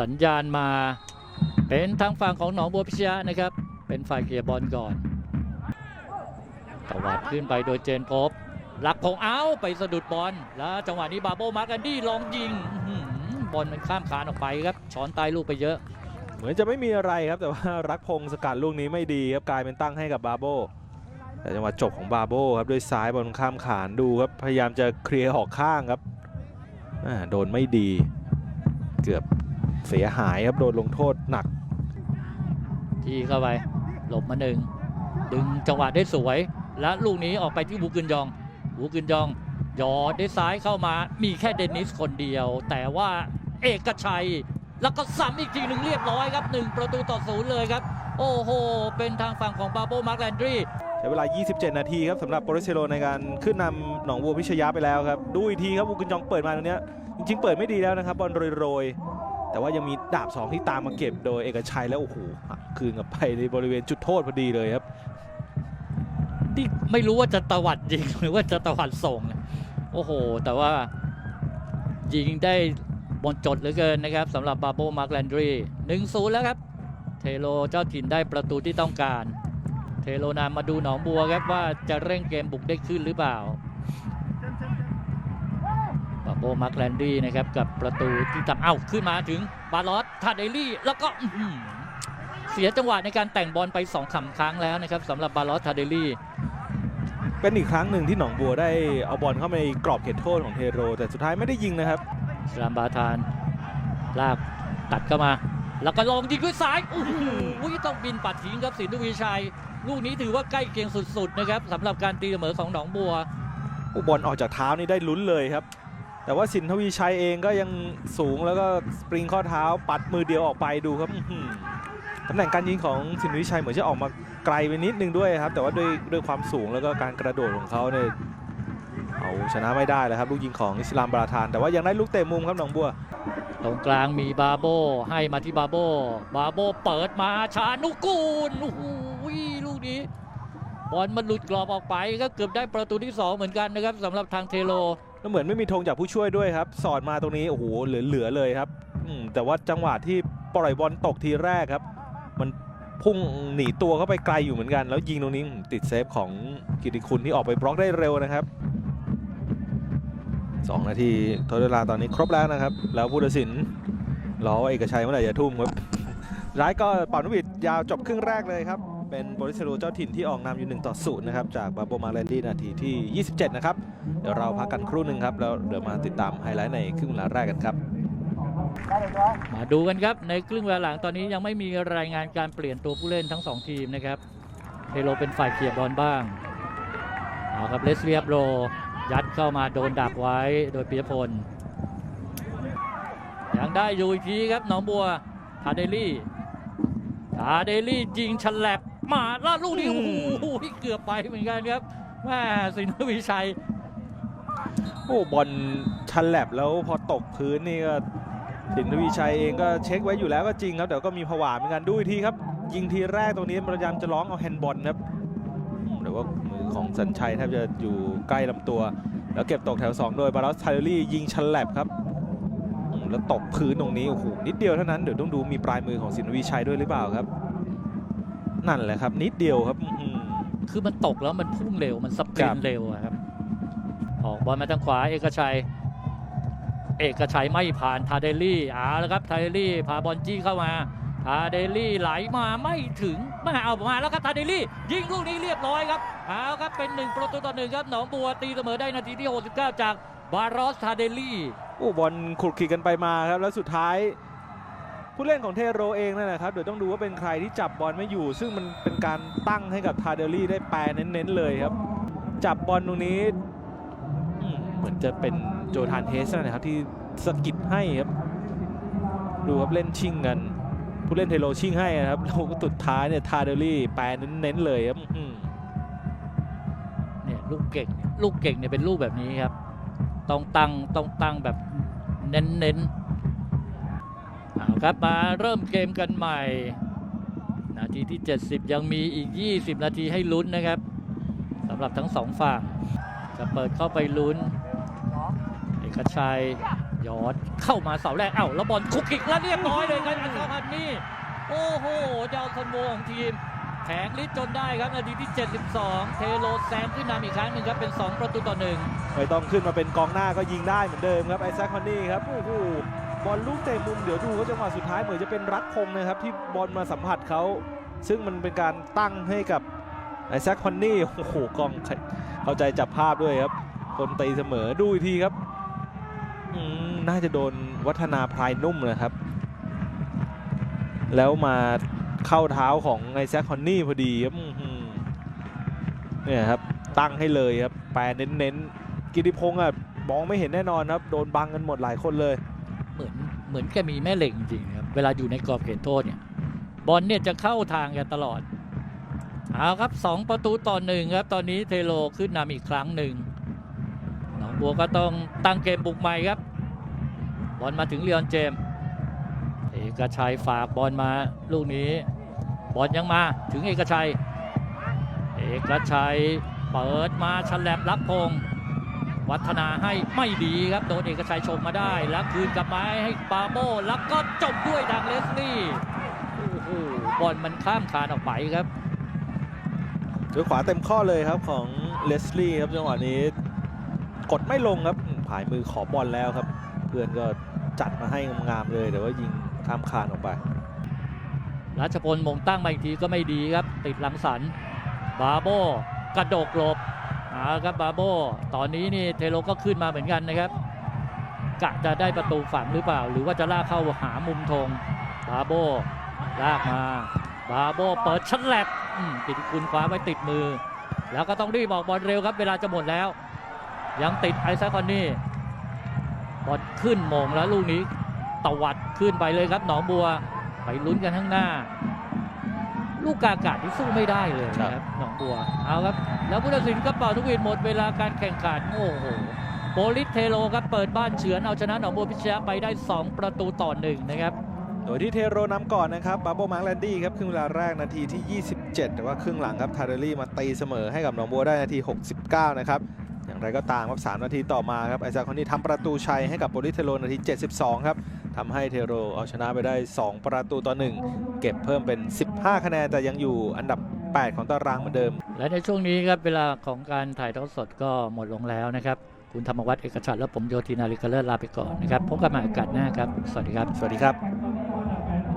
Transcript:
สัญญาณมา เป็นทางฝั่งของหนองบัวพิชยะนะครับ เป็นฝ่ายเกียร์บอลก่อนตวัดขึ้นไปโดยเจนพบหลักของเอาไปสะดุดบอลแล้วจังหวะนี้บาโบมากันดี้ลองยิงอบอลมันข้ามคานออกไปครับช้อนใต้ลูกไปเยอะ เหมือนจะไม่มีอะไรครับแต่ว่ารักพงสกัดลูกนี้ไม่ดีครับกลายเป็นตั้งให้กับบาโบแต่จังหวะจบของบาโบครับด้วยซ้ายบอลข้ามขานดูครับพยายามจะเคลียร์ออกข้างครับโดนไม่ดี เกือบ เสียหายครับโดนลงโทษหนัก ที่เข้าไปหลบมาหนึ่งดึงจังหวะได้สวย และลูกนี้ออกไปที่วูกึนยองวูกึนยองหยอดได้ซ้ายเข้ามามีแค่เดนิสคนเดียว แต่ว่าเอกชัย แล้วก็ซ้ำอีกทีหนึ่งเรียบร้อยครับหนึ่งประตูต่อศูนย์เลยครับ โอ้โห เป็นทางฝั่งของบาโบมาร์กแลนดรีใช้เวลา 27 นาทีครับสำหรับโปรตุเกสในการขึ้นนำหนองบัวพิชยะไปแล้วครับ ดูอีกทีครับอุกุนจองเปิดมาตรงเนี้ยจริงๆ เปิดไม่ดีแล้วนะครับบอลโรยๆ แต่ว่ายังมีดาบ 2 ที่ตามมาเก็บโดยเอกชัยแล้วโอ้โหคืนกลับไปในบริเวณจุดโทษพอดีเลยครับที่ไม่รู้ว่าจะตวัดยิงหรือว่าจะตวัดส่ง โอ้โห แต่ว่ายิงได้บนจดเหลือเกินนะครับสำหรับบาโบมาร์กแลนดรีหนึ่งศูนย์แล้วครับ เทโลเจ้าถิ่นได้ประตูที่ต้องการ เทโลนำมาดูหนองบัวครับว่าจะเร่งเกมบุกได้ขึ้นหรือเปล่า โบมาร์กแลนดรีนะครับกับประตูที่ทำเอ้าขึ้นมาถึงบาลอสทาเดลี่ แล้วก็อื้อหือเสียจังหวะในการแต่งบอลไปสองขำครั้งแล้วนะครับสำหรับบาลอสทาเดลี่เป็นอีกครั้งหนึ่งที่หนองบัวได้เอาบอลเข้ามาในกรอบเขตโทษของเทโร แต่สุดท้ายไม่ได้ยิงนะครับสลามบาทานลากตัดเข้ามา แล้วก็ลองยิงด้วยซ้ายโอ้โหต้องบินปัดทิ้งครับสินทวีชัย ลูกนี้ถือว่าใกล้เคียงสุดๆนะครับสำหรับการตีเสมอของหนองบัวอุบอลออกจากเท้านี่ได้ลุ้นเลยครับ แต่ว่าสินทวีชัยเองก็ยังสูงแล้วก็สปริงข้อเท้าปัดมือเดียวออกไปดูครับตำแหน่งการยิงของสินทวีชัยเหมือนจะออกมาไกลไปนิดนึงด้วยครับ แต่ว่าด้วยด้วยความสูงแล้วก็การกระโดดของเขาเนี่ยเอาชนะไม่ได้แล้วครับลูกยิงของอิสลามบาราทาน แต่ว่ายังได้ลูกเตะมุมครับหนองบัว ตรงกลางมีบาโบให้มาที่บาโบบาโบเปิดมาชานุกูลโอ้โหลูกนี้ บอลมันหลุดกรอบออกไปก็เกือบได้ประตูที่สองเหมือนกันนะครับสำหรับทางเทโลแล้วเหมือนไม่มีธงจากผู้ช่วยด้วยครับ สอดมาตรงนี้โอ้โหเหลือๆเลยครับแต่ว่าจังหวะที่ปล่อยบอลตกทีแรกครับ มันพุ่งหนีตัวเข้าไปไกลอยู่เหมือนกัน แล้วยิงตรงนี้ติดเซฟของกิติคุณที่ออกไปบล็อกได้เร็วนะครับ 2 นาทีทดเวลาตอนนี้ครบแล้วนะครับ แล้วผู้ตัดสินรอว่าเอกชัยเมื่อไหร่จะทุ่มครับร้ายก็ป่านกหวิดยาวจบครึ่งแรกเลยครับ เป็นโปรลิสโรเจ้าถิ่นที่ออกนำอยู่1ต่อ0นะครับจากบาโบมาแลนดี้นาทีที่ 27 นะครับ เดี๋ยวเราพักกันครู่หนึ่งครับแล้วเดี๋ยวมาติดตามไฮไลท์ในครึ่งเวลาแรกกันครับมาดูกันครับในครึ่งเวลาหลังตอนนี้ยังไม่มีรายงานการเปลี่ยนตัวผู้เล่นทั้งสองทีมนะครับเทโลเป็นฝ่ายเคลียบอลบ้างเอาครับเลสเวียบโรยัดเข้ามาโดนดักไว้โดยปียพลยังได้อยู่อีกทีครับหนองบัวทาเดลี่ทาเดลี่ยิงฉลับ มาแล้วลูกนี้อืโอ้มโหเกือบไปเหมือนกันครับแม่สินทวีชัยโอ้บอลชันแลบแล้วพอตกพื้นนี่ก็สินทวีชัยเองก็เช็คไว้อยู่แล้วก็จริงครับแต่ก็มีผวาเหมือนกันดูอีกทีครับ ยิงทีแรกตรงนี้พยายามจะร้องเอาแฮนด์บอลครับอืมแต่ว่ามือของสัญชัยแทบจะอยู่ใกล้ลำตัว แล้วเก็บตกแถว 2 โดยบารัสไทเลอรี่ยิงชันแลบครับอืมแล้วตกพื้นตรงนี้โอ้โหนิดเดียวเท่านั้นเดี๋ยวต้องดูมีปลายมือของสินทวีชัยด้วยหรือเปล่าครับ นั่นแหละครับ นิดเดียวครับอืมคือมันตกแล้วมันพุ่งเร็วมันสปริครันบต์เร็วอะครับ ออกบอลมาทางขวาเอกชัย เอกชัยไม่ผ่านทาเดลี่เอาแล้วครับทาเดลี่พาบอลจี้เข้ามาทาเดลี่ไหลมาไม่ถึงไม่เอามาแล้วครับทาเดลี่ ยิงลูกนี้เรียบร้อยครับเอาครับเป็นหนึ่งประตูต่อหนึ่งครับหนองบัวตีเสมอได้นาทีที่ 69 จากบารอสทาเดลี่โอ้บอลขลุกขลิกกันไปมาครับแล้วสุดท้าย ผู้เล่นของเทโรเองนั่นแหละครับเดี๋ยวต้องดูว่าเป็นใครที่จับบอลไม่อยู่ ซึ่งมันเป็นการตั้งให้กับทาเดลลี่ได้แปรเน้นๆเลยครับ จับบอลตรงนี้เหมือนจะเป็นโจทานเทสนะครับที่สะกิดให้ครับ ดูครับเล่นชิงกัน ผู้เล่นเทโรชิงให้นะครับแล้วสุดท้ายเนี่ยทาเดลลี่แปรเน้นๆเลยครับเนี่ยลูกเก่งเนี่ยลูกเก่งเนี่ยเป็นลูกแบบนี้ครับ ต้องตั้งต้องตั้งแบบเน้นๆ เอาครับมาเริ่มเกมกันใหม่ นาทีที่ 70 ยังมีอีก 20 นาทีให้ลุ้นนะครับสำหรับทั้งสองฝั่ง จะเปิดเข้าไปลุ้น เอกชัยยอดเข้ามาเสาแรกเอ้าแล้วบอลคุกคิกแล้วเรียบร้อยเลยครับอัลฮันนี่โอ้โหเจ้าคอนโวของทีมแผงลิดจนได้ครับนาทีที่ 72 เทโลแซงขึ้นนำอีกครั้งหนึ่งครับเป็น 2 ประตูต่อหนึ่งไม่ต้องขึ้นมาเป็นกองหน้าก็ยิงได้เหมือนเดิมครับไอแซคคอนนี่ครับโอ้โห บอลลูกเตะมุมเดี๋ยวดูเขาจังหวะสุดท้ายเหมือนจะเป็นรักพงนะครับที่บอลมาสัมผัสเขา ซึ่งมันเป็นการตั้งให้กับไอแซคคอนนี่โอ้โหกล้องเข้าใจจับภาพด้วยครับ คนตีเสมอดูอีกทีครับน่าจะโดนวัฒนาพลายนุ่มนะครับ แล้วมาเข้าเท้าของไอแซคคอนนี่พอดีครับเนี่ยครับตั้งให้เลยครับแปรเน้นๆกิติพงศ์อะมองไม่เห็นแน่นอนครับ โดนบังกันหมดหลายคนเลย เหมือนเหมือนแกมีแม่เหล็กจริงๆครับเวลาอยู่ในกรอบเขตโทษเนี่ยบอลเนี่ยจะเข้าทางกันตลอดเอาครับ2ประตูต่อหนึ่งครับ ตอนนี้เทโลขึ้นนำอีกครั้งหนึ่งหนองบัวก็ต้องตั้งเกมบุกใหม่ครับ บอลมาถึงเลียนเจมเอกชัยฝากบอลมาลูกนี้ บอลยังมาถึงเอกชัย เอกชัยเปิดมาฉลับรับพงษ์ วัฒนาให้ไม่ดีครับโดนเอกชัยชมมาได้ แล้วคืนกลับมาให้ปาโบแล้วก็จบด้วยดังเลสลี่โอ้โหบอลมันข้ามคานออกไปครับด้วยขวาเต็มข้อเลยครับของเลสลี่ครับจังหวะนี้ กดไม่ลงครับอืมผายมือขอบอลแล้วครับ เพื่อนก็จัดมาให้งามๆเลยแต่ว่ายิงข้ามคานออกไปรัชพลมงตั้งมาอีกทีก็ไม่ดีครับ ติดหลังสันบาโบกระโดกหลบ เอาครับบาโบ ตอนนี้นี่เทโลก็ขึ้นมาเหมือนกันนะครับ กะจะได้ประตูฝังหรือเปล่า หรือว่าจะลากเข้าหามุมธงบาโบลากมาบาโบเปิดชั้นแลบติดกุลคว้าไว้ติดมือ แล้วก็ต้องรีบบอกบอลเร็วครับเวลาจะหมดแล้ว ยังติดไอซ์คอนนี่บอลขึ้นมงแล้วลูกนี้ตวัดขึ้นไปเลยครับหนองบัว ไปลุ้นกันข้างหน้า ลูกกากาศที่สู้ไม่ได้เลยนะครับหนองบัวเอาครับ แล้วผู้ตัดสินก็เป่าทุกวินหมดเวลาการแข่งขันโอ้โหโปลิสเทโลครับเปิดบ้านเฉือนเอาชนะหนองบัวพิชยะไปได้ 2 ประตูต่อหนึ่งนะครับโดยที่เทโรนำก่อนนะครับบาโบมาร์กแลนดี้ครับครึ่งเวลาแรกนาทีที่ 27 แต่ว่าครึ่งหลังครับทาร์เรลลี่มาตีเสมอให้กับหนองบัวได้นาที 69 นะครับอย่างไรก็ตามครับ3นาทีต่อมาครับไอซาคอนนี่ทำประตูชัยให้กับโปลิสเทโรนาที 72 ครับ ทำให้เทโรเอาชนะไปได้ 2 ประตูต่อ 1 เก็บเพิ่มเป็น 15 คะแนนแต่ยังอยู่อันดับ 8 ของตารางเหมือนเดิม และในช่วงนี้ครับเวลาของการถ่ายทอดสดก็หมดลงแล้วนะครับ คุณธรรมวัฒน์เอกชัดและผมโยธินาริกาเลิศลาไปก่อนนะครับพบกันใหม่โอกาสหน้าครับ สวัสดีครับ สวัสดีครับ